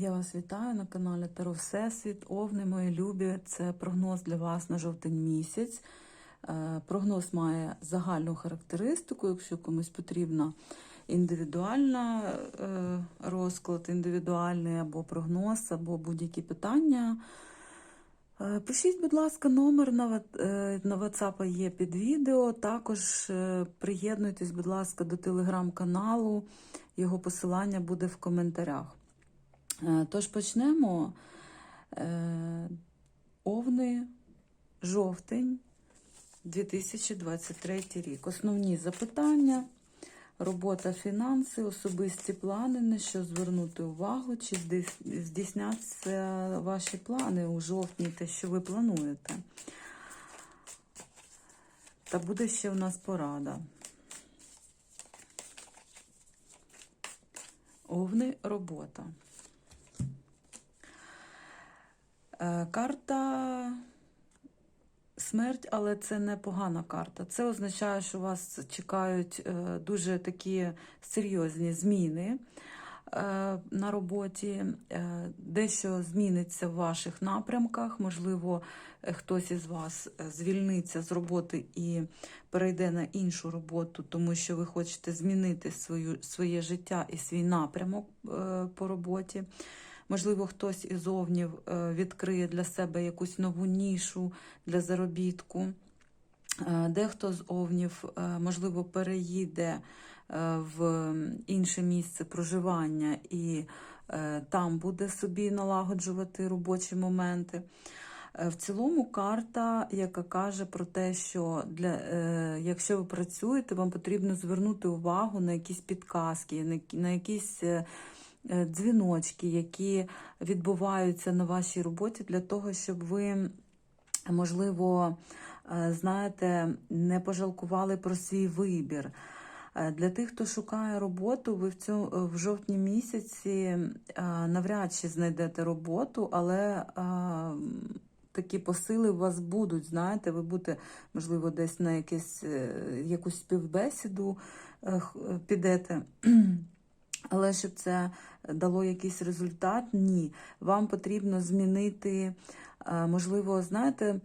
Я вас вітаю на каналі Таро Всесвіт. Овни, мої любі. Це прогноз для вас на жовтень місяць. Е, Прогноз має загальну характеристику. Якщо комусь потрібна індивідуальна е, розклад, індивідуальний або прогноз, або будь-які питання. е, Пишіть, будь ласка, номер на WhatsApp є під відео. Також приєднуйтесь, будь ласка, до телеграм-каналу. Його посилання буде в коментарях. Е, Тож почнемо. Е, Овни, жовтень, 2023 рік. Основні запитання, робота, фінанси, особисті плани, на що звернути увагу, чи здійсняться ваші плани у жовтні, те, що ви плануєте. Та буде ще в нас порада. Овни, робота. Е, Карта смерть, але це не погана карта. Це означає, що вас чекають е, дуже такі серйозні зміни е, на роботі. Е, Дещо зміниться в ваших напрямках. Можливо, е, хтось із вас е, звільниться з роботи і перейде на іншу роботу, тому що ви хочете змінити свою, своє життя і свій напрямок е, по роботі. Можливо, хтось із зовнів е, відкриє для себе якусь нову нішу для заробітку. Е, Дехто з овнів, е, можливо, переїде в інше місце проживання і там буде собі налагоджувати робочі моменти. В цілому карта, яка каже про те, що для, якщо ви працюєте, вам потрібно звернути увагу на якісь підказки, на, якісь дзвіночки, які відбуваються на вашій роботі для того, щоб ви, можливо, е, знаєте, не пожалкували про свій вибір. Е, Для тих, хто шукає роботу, ви в цьому в жовтні місяці е, навряд чи знайдете роботу, але е, такі посили у вас будуть. Знаєте, ви будете, можливо, десь на якесь, е, якусь співбесіду е, е, підете. Але щоб це дало якийсь результат, ні. Вам потрібно змінити, е, можливо, знаєте,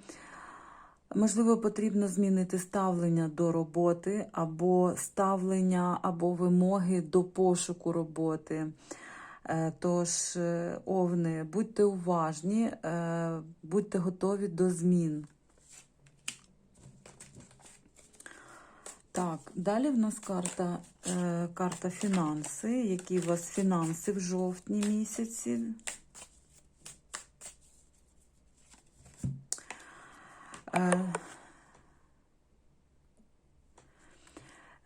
можливо, потрібно змінити ставлення до роботи, або ставлення, або вимоги до пошуку роботи. Е, Тож, е, овни, будьте уважні, будьте готові до змін. Так, далі в нас карта, е, карта фінанси. Які у вас фінанси в жовтні місяці? Е,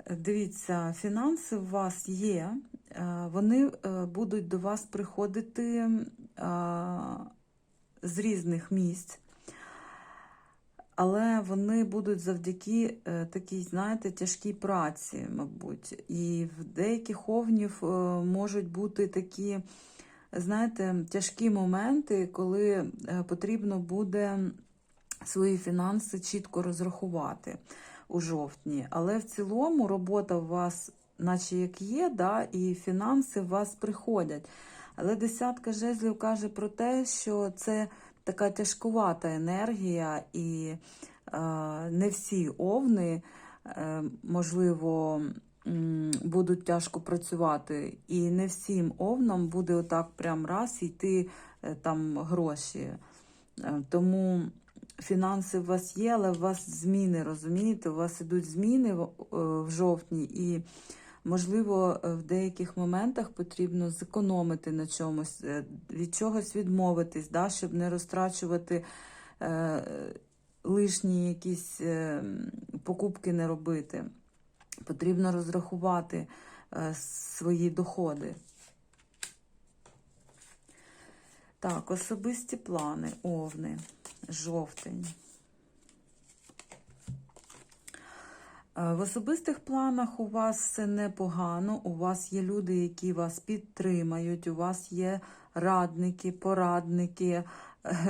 Дивіться, фінанси у вас є, е, вони е, будуть до вас приходити е, з різних місць, але вони будуть завдяки е, такій, знаєте, тяжкій праці, мабуть. І в деяких овнів е, можуть бути такі, знаєте, тяжкі моменти, коли е, потрібно буде свої фінанси чітко розрахувати у жовтні. Але в цілому робота у вас, наче як є, да, і фінанси у вас приходять. Але десятка жезлів каже про те, що це така тяжкувата енергія, і е, не всі овни, е, можливо, будуть тяжко працювати. І не всім овнам буде отак прям раз йти е, там гроші. Е, Тому фінанси у вас є, але у вас зміни, розумієте? У вас ідуть зміни в, е, в жовтні, і, можливо, е, в деяких моментах потрібно зекономити на чомусь, е, від чогось відмовитись, да, щоб не розтрачувати е, лишні якісь е, покупки не робити. Потрібно розрахувати е, свої доходи. Так, особисті плани, овни, жовтень. В особистих планах у вас все непогано, у вас є люди, які вас підтримають, у вас є радники, порадники, е,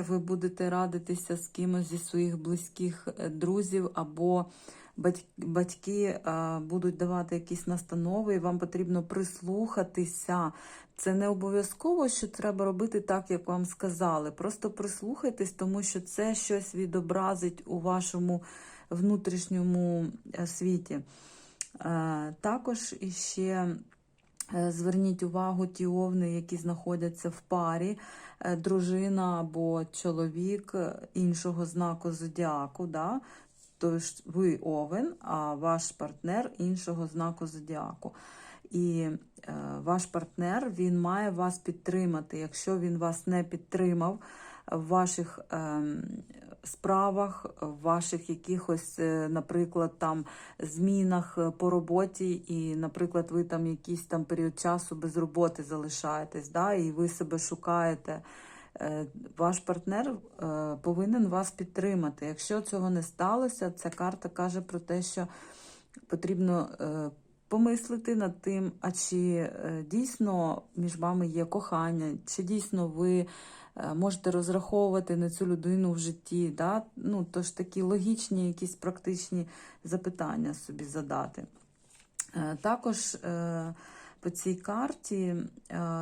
ви будете радитися з кимось зі своїх близьких е, друзів або батьки е, будуть давати якісь настанови, і вам потрібно прислухатися. Це не обов'язково, що треба робити так, як вам сказали. Просто прислухайтесь, тому що це щось відобразить у вашому внутрішньому е, світі. Е, Також іще е, зверніть увагу ті овни, які знаходяться в парі, е, дружина або чоловік е, іншого знаку зодіаку. Да? Тож ви овен, а ваш партнер іншого знаку зодіаку. І е, ваш партнер він має вас підтримати. Якщо він вас не підтримав в ваших ем, справах, в ваших якихось, е, наприклад, там змінах е, по роботі, і, наприклад, ви там якийсь там період часу без роботи залишаєтесь, да, і ви себе шукаєте. е, Ваш партнер повинен вас підтримати. Якщо цього не сталося, ця карта каже про те, що потрібно помислити над тим, а чи дійсно між вами є кохання, чи дійсно ви можете розраховувати на цю людину в житті. Да? Ну, тож такі логічні, якісь практичні запитання собі задати. Е, Також е, по цій карті е,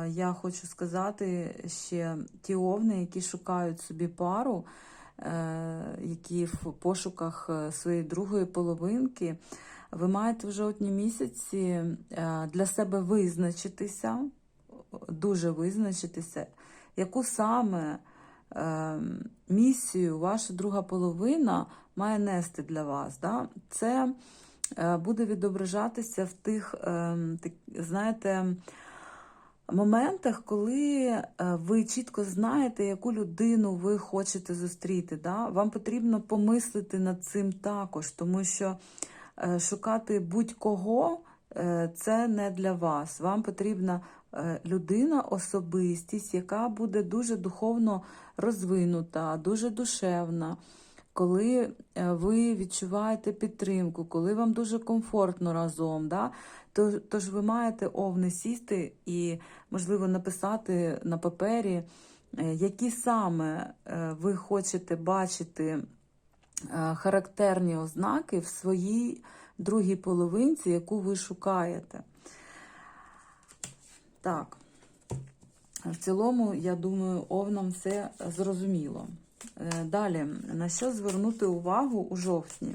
я хочу сказати ще ті овни, які шукають собі пару, е, які в пошуках е, своєї другої половинки. Ви маєте в жовтні місяці е, для себе визначитися, дуже визначитися, яку саме е, місію ваша друга половина має нести для вас. Да? Це е, буде відображатися в тих, е, знаєте, моментах, коли е, ви чітко знаєте, яку людину ви хочете зустріти. Да? Вам потрібно помислити над цим також, тому що е, шукати будь-кого це не для вас. Вам потрібна людина, особистість, яка буде дуже духовно розвинута, дуже душевна. Коли е, ви відчуваєте підтримку, коли вам дуже комфортно разом, да? то, тож ви маєте овни сісти і, можливо, написати на папері, е, які саме е, ви хочете бачити е, характерні ознаки в своїй другій половинці, яку ви шукаєте. Так, в цілому, я думаю, овнам все зрозуміло. Е, Далі, на що звернути увагу у жовтні?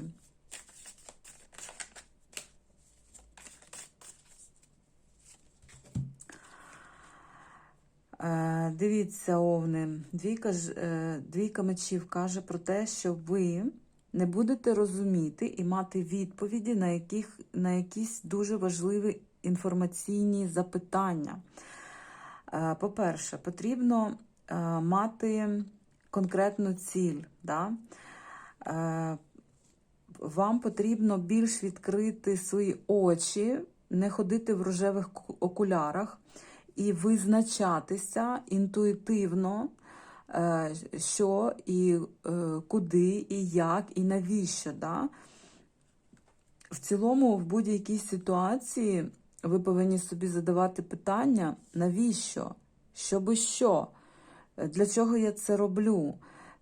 Е, Дивіться, овни, двійка, е, двійка мечів каже про те, що ви не будете розуміти і мати відповіді на, яких, на якісь дуже важливі інформаційні запитання. Е, По-перше, потрібно е, мати конкретну ціль. Да? Е, Вам потрібно більш відкрити свої очі, не ходити в рожевих окулярах і визначатися інтуїтивно, що і куди, і як, і навіщо. Да? В цілому, в будь-якій ситуації ви повинні собі задавати питання, навіщо? Щоби що? Е, Для чого я це роблю?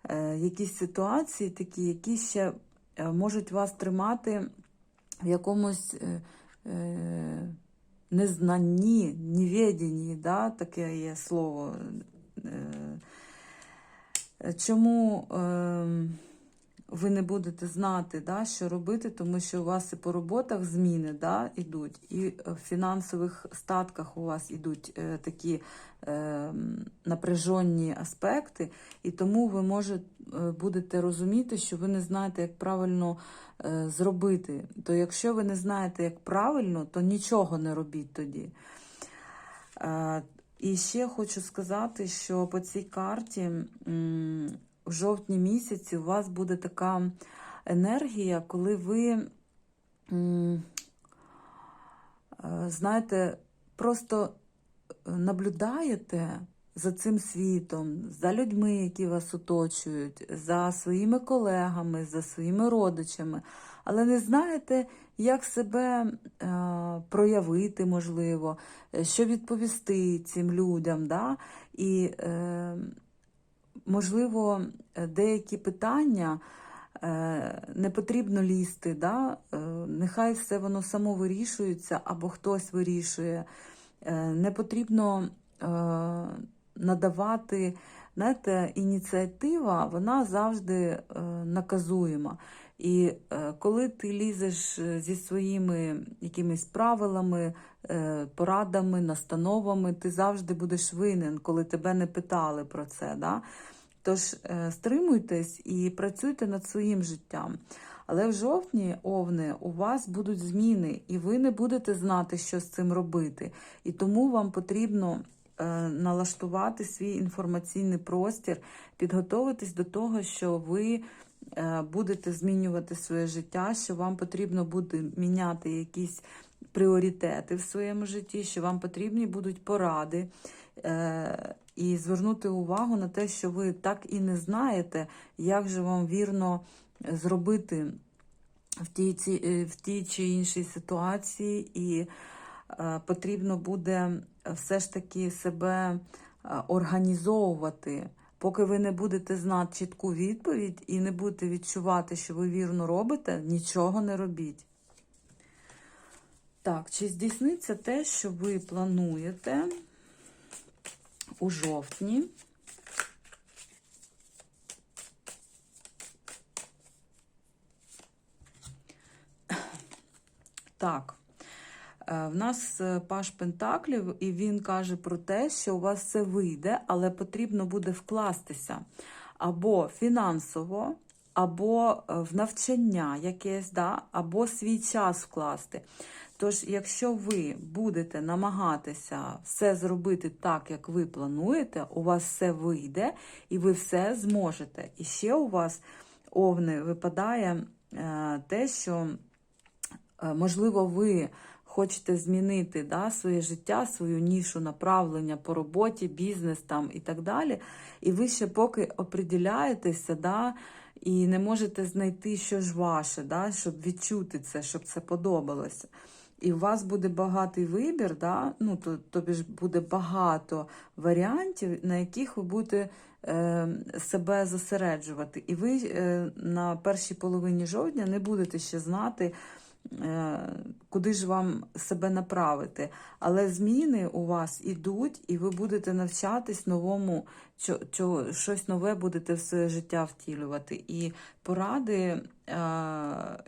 Е, Якісь ситуації такі, які ще е, можуть вас тримати в якомусь незнанні, неведенні, да? таке є слово. Чому е, ви не будете знати, да, що робити, тому що у вас і по роботах зміни да, йдуть, і в фінансових статках у вас йдуть е, такі е, напряженні аспекти, і тому ви може, е, будете розуміти, що ви не знаєте, як правильно е, зробити. То якщо ви не знаєте, як правильно, то нічого не робіть тоді. Е, І ще хочу сказати, що по цій карті в жовтні місяці у вас буде така енергія, коли ви, е, знаєте, просто наблюдаєте за цим світом, за людьми, які вас оточують, за своїми колегами, за своїми родичами, але не знаєте, як себе е, проявити, можливо, е, що відповісти цим людям. Да? І, е, можливо, е, деякі питання Е, Не потрібно лізти, да? Е, нехай все воно само вирішується або хтось вирішує. Не потрібно надавати, знаєте, ініціатива, вона завжди наказуєма. І коли ти лізеш зі своїми якимись правилами, порадами, настановами, ти завжди будеш винен, коли тебе не питали про це. Да? Тож е, стримуйтесь і працюйте над своїм життям. Але в жовтні, овни, у вас будуть зміни, і ви не будете знати, що з цим робити. І тому вам потрібно е, налаштувати свій інформаційний простір, підготуватись до того, що ви е, будете змінювати своє життя, що вам потрібно буде міняти якісь пріоритети в своєму житті, що вам потрібні будуть поради. Е, і звернути увагу на те, що ви так і не знаєте, як же вам вірно зробити в тій, е, в тій чи іншій ситуації, і е, потрібно буде все ж таки себе е, організовувати. Поки ви не будете знати чітку відповідь і не будете відчувати, що ви вірно робите, нічого не робіть. Так, чи здійсниться те, що ви плануєте у жовтні? Так. Е, В нас е, Паш Пентаклів, і він каже про те, що у вас все вийде, але потрібно буде вкластися або фінансово, або е, в навчання якесь, да, або свій час вкласти. Тож, якщо ви будете намагатися все зробити так, як ви плануєте, у вас все вийде і ви все зможете. І ще у вас, овни, випадає е, те, що Е, Можливо, ви хочете змінити да, своє життя, свою нішу направлення по роботі, бізнес там і так далі. І ви ще поки оприділяєтеся, да, і не можете знайти, що ж ваше, да, щоб відчути це, щоб це подобалося. І у вас буде багатий вибір, да? ну, то, тобі ж буде багато варіантів, на яких ви будете е, себе зосереджувати. І ви е, на першій половині жовтня не будете ще знати, куди ж вам себе направити. Але зміни у вас ідуть, і ви будете навчатись новому, що, що, щось нове будете в своє життя втілювати. І поради е,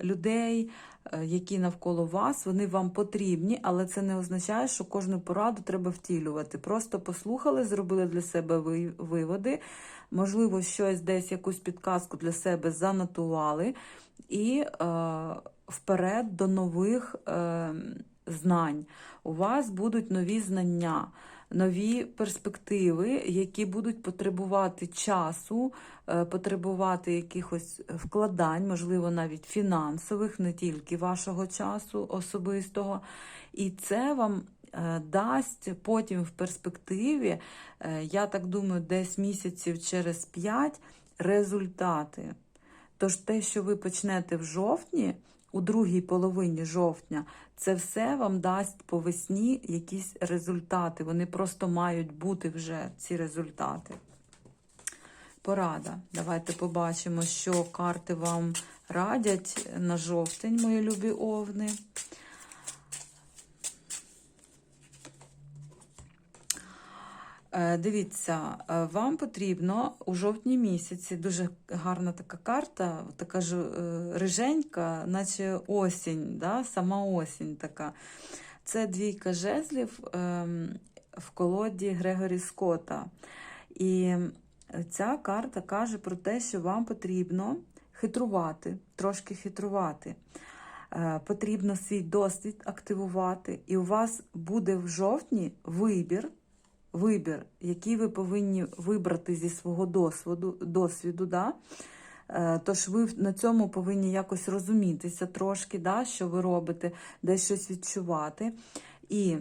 людей, е, які навколо вас, вони вам потрібні, але це не означає, що кожну пораду треба втілювати. Просто послухали, зробили для себе виводи, можливо, щось десь якусь підказку для себе занотували і е, вперед до нових е, знань. У вас будуть нові знання, нові перспективи, які будуть потребувати часу, е, потребувати якихось вкладань, можливо, навіть фінансових, не тільки вашого часу особистого. І це вам е, дасть потім в перспективі, е, я так думаю, десь місяців через 5 результати. Тож те, що ви почнете в жовтні, у другій половині жовтня, це все вам дасть по весні якісь результати. Вони просто мають бути вже ці результати. Порада. Давайте побачимо, що карти вам радять на жовтень, мої любі овни. Дивіться, е, вам потрібно у жовтні місяці дуже гарна така карта, така ж е, риженька, наче осінь, да? сама осінь така. Це двійка жезлів ем, в колоді Грегорі Скотта. І ця карта каже про те, що вам потрібно хитрувати, трошки хитрувати. Е, Потрібно свій досвід активувати, і у вас буде в жовтні вибір вибір, який ви повинні вибрати зі свого досвіду, досвіду да? Е, Тож ви на цьому повинні якось розумітися трошки, да? що ви робите, десь щось відчувати. І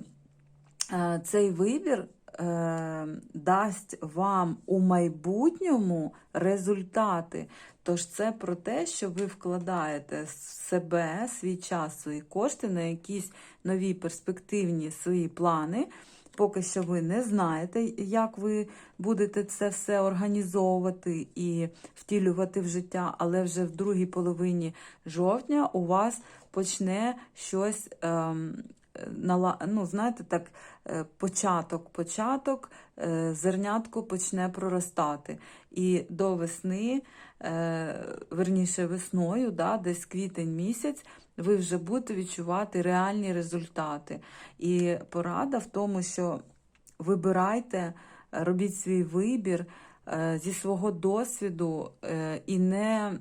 е, цей вибір е, дасть вам у майбутньому результати. Тож це про те, що ви вкладаєте себе, свій час, свої кошти на якісь нові перспективні свої плани Поки що ви не знаєте, як ви будете це все організовувати і втілювати в життя, але вже в другій половині жовтня у вас почне щось. Ем, ну, знаєте, так, е, початок, початок, е, зернятко почне проростати. І до весни, е, верніше весною, да, десь квітень місяць, ви вже будете відчувати реальні результати. І порада в тому, що вибирайте, робіть свій вибір зі свого досвіду і не.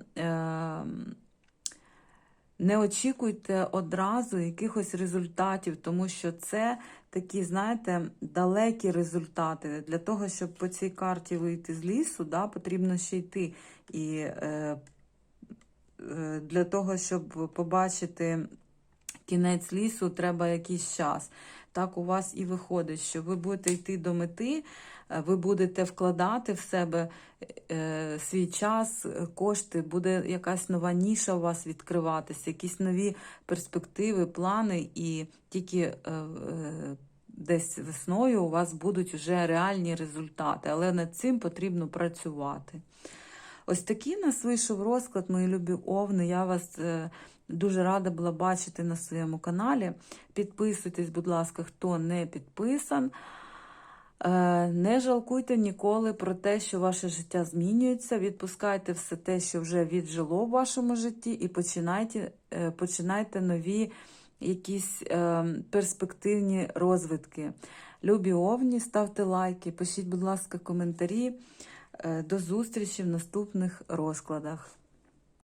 Не очікуйте одразу якихось результатів, тому що це такі, знаєте, далекі результати. Для того, щоб по цій карті вийти з лісу, да, потрібно ще йти. І е, е, для того, щоб побачити кінець лісу, треба якийсь час. Так у вас і виходить, що ви будете йти до мети, е, ви будете вкладати в себе е, свій час, е, кошти, буде якась нова ніша у вас відкриватися, якісь нові перспективи, плани, і тільки е, е, десь весною у вас будуть вже реальні результати, але над цим потрібно працювати. Ось такий нас вийшов розклад, мої любі овни. Я вас е, дуже рада була бачити на своєму каналі. Підписуйтесь, будь ласка, хто не підписан. Е, Не жалкуйте ніколи про те, що ваше життя змінюється. Відпускайте все те, що вже віджило в вашому житті, і починайте, е, починайте нові якісь перспективні розвитки. Любі овні, ставте лайки, пишіть, будь ласка, коментарі. Е, До зустрічі в наступних розкладах.